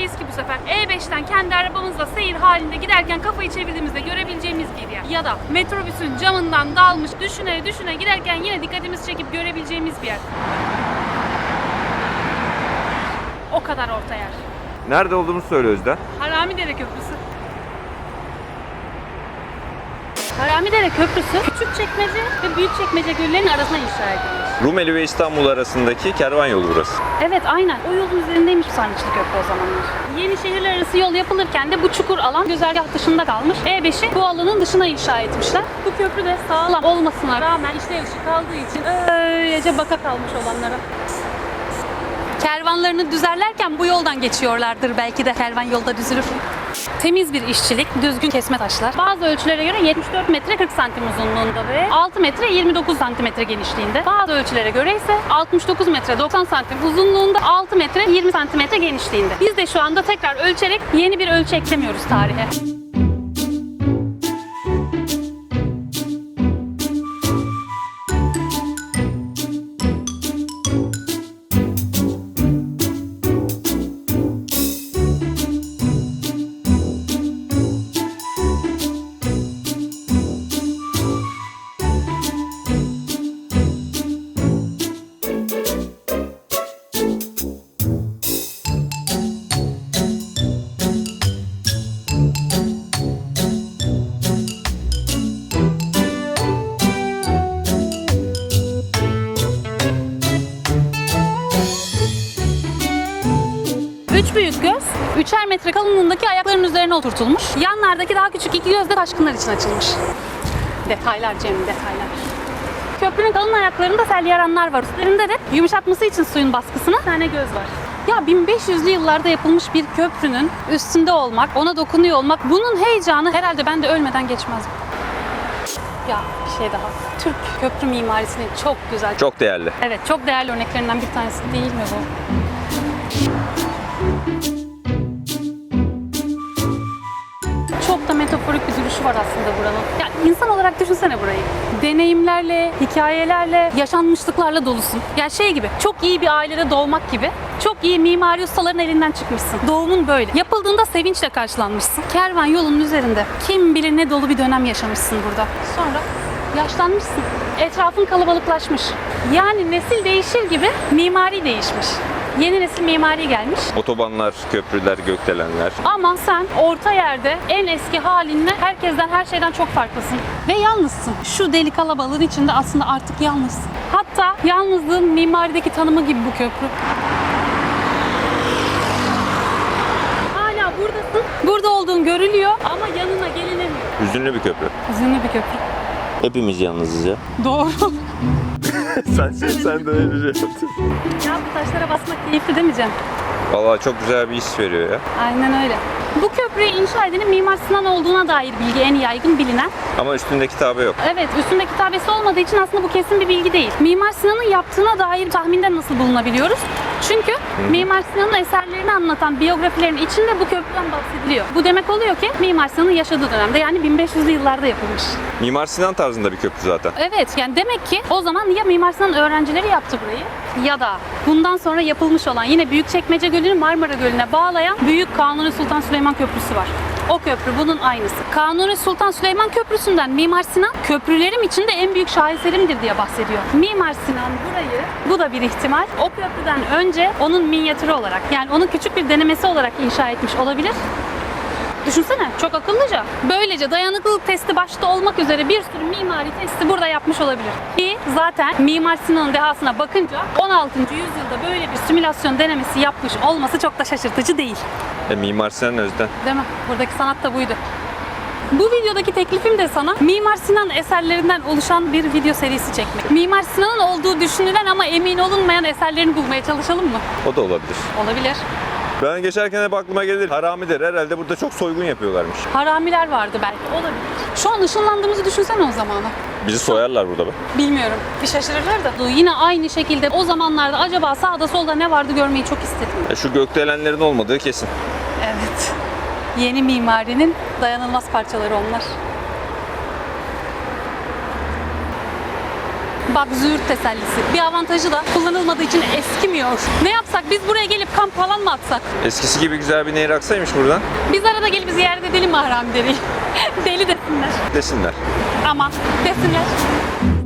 demeyiz ki bu sefer. E5'ten kendi arabamızla seyir halinde giderken kafayı çevirdiğimizde görebileceğimiz bir yer. Ya da metrobüsün camından dalmış düşüne düşüne giderken yine dikkatimizi çekip görebileceğimiz bir yer. O kadar orta yer. Nerede olduğunu söyle Özden. Haramidere Köprüsü. Haramidere Köprüsü Küçükçekmece ve Büyükçekmece göllerinin arasına inşa edilmiş. Rumeli ve İstanbul arasındaki kervan yolu burası. Evet aynen. O yolun üzerindeymiş Sarnıçlı Köprü o zamanlar. Yeni şehirler arası yol yapılırken de bu çukur alan güzergah dışında kalmış. E5'i bu alanın dışına inşa etmişler. Bu köprü de sağlam olmasına rağmen işlev dışı kaldığı için öylece baka kalmış olanlara. Kervanlarını düzerlerken bu yoldan geçiyorlardır belki de kervan yolda düzülür. Temiz bir işçilik, düzgün kesme taşlar. Bazı ölçülere göre 74 metre 40 santim uzunluğunda ve 6 metre 29 santimetre genişliğinde. Bazı ölçülere göre ise 69 metre 90 santim uzunluğunda, 6 metre 20 santimetre genişliğinde. Biz de şu anda tekrar ölçerek yeni bir ölçü eklemiyoruz tarihe. Üç büyük göz, üçer metre kalınlığındaki ayakların üzerine oturtulmuş. Yanlardaki daha küçük iki göz de taşkınlar için açılmış. Detaylar Cem, detaylar. Köprünün kalın ayaklarında sel yaranlar var. Üstlerinde de yumuşatması için suyun baskısına bir tane göz var. Ya 1500'lü yıllarda yapılmış bir köprünün üstünde olmak, ona dokunuyor olmak, bunun heyecanı herhalde ben de ölmeden geçmez. Ya bir şey daha. Türk köprü mimarisinin çok güzel. Çok değerli. Evet, çok değerli örneklerinden bir tanesi değil mi bu? Çok da metaforik bir duruşu var aslında buranın. Ya insan olarak düşünsene burayı. Deneyimlerle, hikayelerle, yaşanmışlıklarla dolusun. Ya şey gibi, çok iyi bir ailede doğmak gibi. Çok iyi mimari ustaların elinden çıkmışsın. Doğumun böyle. Yapıldığında sevinçle karşılanmışsın. Kervan yolunun üzerinde kim bilir ne dolu bir dönem yaşamışsın burada. Sonra yaşlanmışsın. Etrafın kalabalıklaşmış. Yani nesil değişir gibi mimari değişmiş. Yeni nesil mimari gelmiş. Otobanlar, köprüler, gökdelenler. Ama sen orta yerde en eski halinle herkesten her şeyden çok farklısın. Ve yalnızsın. Şu deli kalabalığın içinde aslında artık yalnızsın. Hatta yalnızlığın mimarideki tanımı gibi bu köprü. Hala buradasın. Burada olduğun görülüyor ama yanına gelinemiyor. Hüzünlü bir köprü. Hüzünlü bir köprü. Hepimiz yalnızız ya. Doğru. sen sen sen de öyle bir şey yaptın. ya bu taşlara basmak keyifli demeyeceğim. Valla çok güzel bir his veriyor ya. Aynen öyle. Bu köprüyü inşa edenin Mimar Sinan olduğuna dair bilgi en yaygın bilinen. Ama üstünde kitabı yok. Evet, üstünde kitabesi olmadığı için aslında bu kesin bir bilgi değil. Mimar Sinan'ın yaptığına dair tahminde nasıl bulunabiliyoruz? Çünkü Mimar Sinan'ın eserlerini anlatan biyografilerin içinde bu köprüden bahsediliyor. Bu demek oluyor ki Mimar Sinan'ın yaşadığı dönemde yani 1500'lü yıllarda yapılmış. Mimar Sinan tarzında bir köprü zaten. Evet, yani demek ki o zaman ya Mimar Sinan öğrencileri yaptı burayı ya da bundan sonra yapılmış olan yine Büyükçekmece Gölü'nü Marmara Gölü'ne bağlayan Büyük Kanuni Sultan Süleyman Köprüsü var. O köprü bunun aynısı. Kanuni Sultan Süleyman Köprüsü'nden Mimar Sinan köprülerim içinde en büyük şaheserimdir diye bahsediyor. Mimar Sinan burayı, bu da bir ihtimal, o köprüden önce onun minyatürü olarak yani onun küçük bir denemesi olarak inşa etmiş olabilir. Düşünsene çok akıllıca. Böylece dayanıklılık testi başta olmak üzere bir sürü mimari testi burada yapmış olabilir. Ki zaten Mimar Sinan'ın dehasına bakınca 16. yüzyılda böyle bir simülasyon denemesi yapmış olması çok da şaşırtıcı değil. E, Mimar Sinan Özden. Değil mi? Buradaki sanat da buydu. Bu videodaki teklifim de sana Mimar Sinan eserlerinden oluşan bir video serisi çekmek. Mimar Sinan'ın olduğu düşünülen ama emin olunmayan eserlerini bulmaya çalışalım mı? O da olabilir. Olabilir. Ben geçerken hep aklıma gelir. Haramidir. Herhalde burada çok soygun yapıyorlarmış. Haramiler vardı belki. Olabilir. Şu an ışınlandığımızı düşünsene o zamana. Bizi soyarlar burada be. Bilmiyorum. Bir şaşırırlar da. Yine aynı şekilde o zamanlarda acaba sağda solda ne vardı görmeyi çok istedim. E, şu gökdelenlerin olmadığı kesin. Evet. Yeni mimarinin dayanılmaz parçaları onlar. Bak züğürt tesellisi. Bir avantajı da kullanılmadığı için eskimiyor. Ne yapsak biz buraya gelip kamp falan mı atsak? Eskisi gibi güzel bir nehir aksaymış buradan. Biz arada gelip ziyaret edelim mi Harami? Deli desinler. Desinler. Ama desinler.